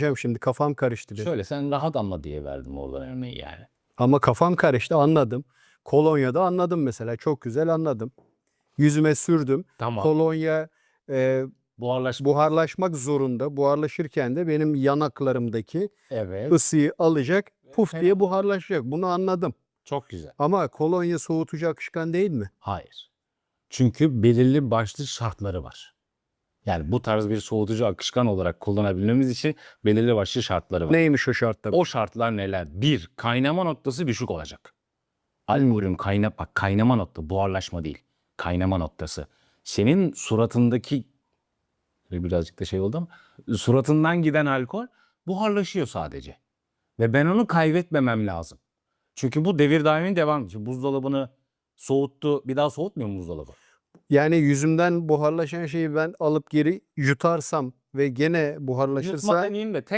Hocam şimdi kafam karıştı. bir. Şöyle sen rahat anla diye verdim oradan örneği yani. Ama kafam karıştı anladım. Kolonya'da anladım mesela. Çok güzel anladım. Yüzüme sürdüm. Tamam. Kolonya e, Buharlaşma. buharlaşmak zorunda. Buharlaşırken de benim yanaklarımdaki Evet. ısıyı alacak. Puf diye buharlaşacak. Bunu anladım. Çok güzel. Ama kolonya soğutucu akışkan değil mi? Hayır. Çünkü belirli başlı şartları var. Yani bu tarz bir soğutucu akışkan olarak kullanabilmemiz için belirli başlı şartları var. Neymiş o şartlar? O şartlar neler? Bir, kaynama noktası düşük olacak. Alüminyum kayna, bak kaynama nokta, buharlaşma değil. Kaynama noktası. Senin suratındaki birazcık da şey oldu ama suratından giden alkol buharlaşıyor sadece. Ve ben onu kaybetmemem lazım. Çünkü bu devir daimin devam ediyor. Buzdolabını soğuttu. Bir daha soğutmuyor mu buzdolabı? Yani yüzümden buharlaşan şeyi ben alıp geri yutarsam ve gene buharlaşırsa Yutma demeyeyim de tek